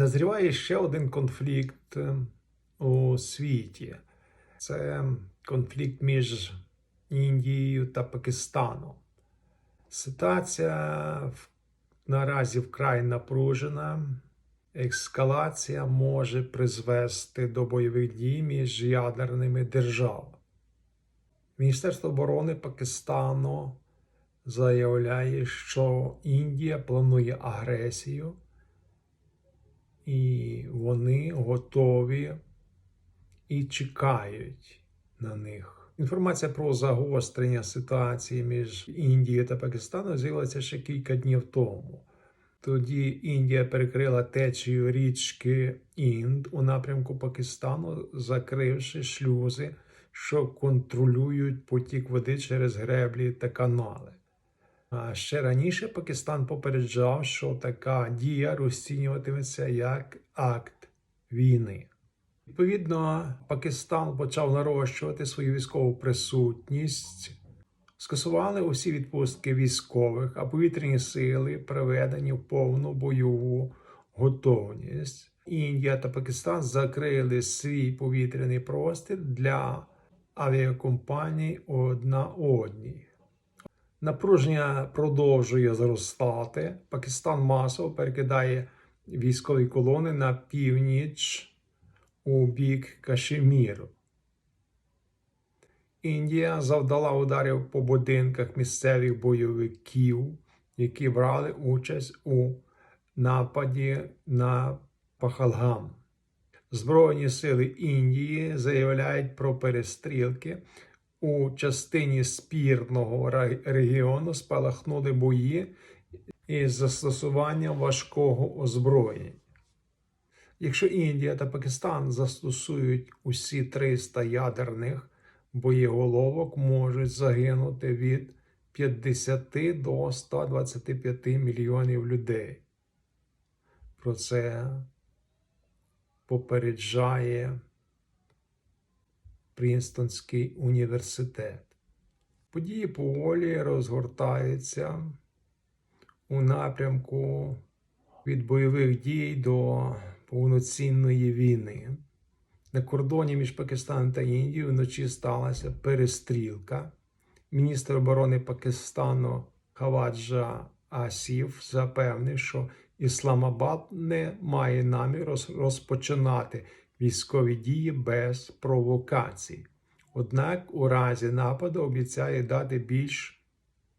Назріває ще один конфлікт е, у світі. Це конфлікт між Індією та Пакистаном. Ситуація наразі вкрай напружена. Ескалація може призвести до бойових дій між ядерними державами. Міністерство оборони Пакистану заявляє, що Індія планує агресію, і вони готові і чекають на них. Інформація про загострення ситуації між Індією та Пакистаном з'явилася ще кілька днів тому. Тоді Індія перекрила течію річки Інд у напрямку Пакистану, закривши шлюзи, що контролюють потік води через греблі та канали. Ще раніше Пакистан попереджав, що така дія розцінюватиметься як акт війни. Відповідно, Пакистан почав нарощувати свою військову присутність, скасували усі відпустки військових, а повітряні сили приведені в повну бойову готовність. Індія та Пакистан закрили свій повітряний простір для авіакомпаній одна одній. Напруження продовжує зростати. Пакистан масово перекидає військові колони на північ у бік Кашеміру. Індія завдала ударів по будинках місцевих бойовиків, які брали участь у нападі на Пахалгам. Збройні сили Індії заявляють про перестрілки. У частині спірного регіону спалахнули бої із застосуванням важкого озброєння. Якщо Індія та Пакистан застосують усі 300 ядерних боєголовок, можуть загинути від 50 до 125 мільйонів людей. Про це попереджає Прінстонський університет. Події поволі розгортаються у напрямку від бойових дій до повноцінної війни. На кордоні між Пакистаном та Індією вночі сталася перестрілка. Міністр оборони Пакистану Хаваджа Асів запевнив, що Ісламабад не має наміру розпочинати військові дії без провокацій. Однак у разі нападу обіцяє дати більш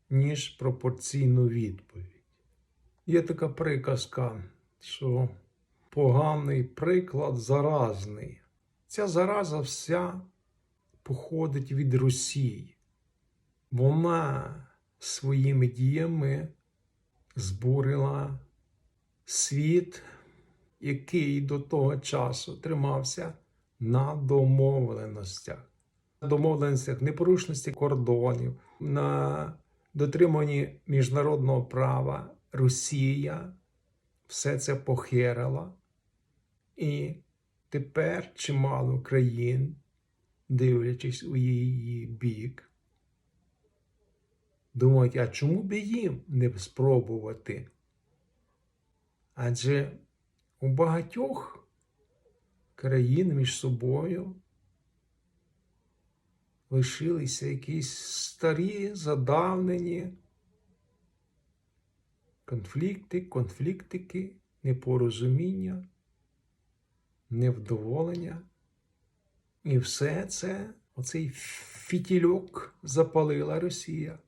ніж пропорційну відповідь. Є така приказка, що поганий приклад заразний. Ця зараза вся походить від Росії. Вона своїми діями збурила світ, який до того часу тримався на домовленостях. На домовленостях непорушності кордонів, на дотриманні міжнародного права Росія все це похерила. І тепер чимало країн, дивлячись у її бік, думають, а чому б їм не спробувати? Адже у багатьох країн між собою лишилися якісь старі, задавнені конфлікти, конфліктики, непорозуміння, невдоволення. І все це, оцей фітільок запалила Росія.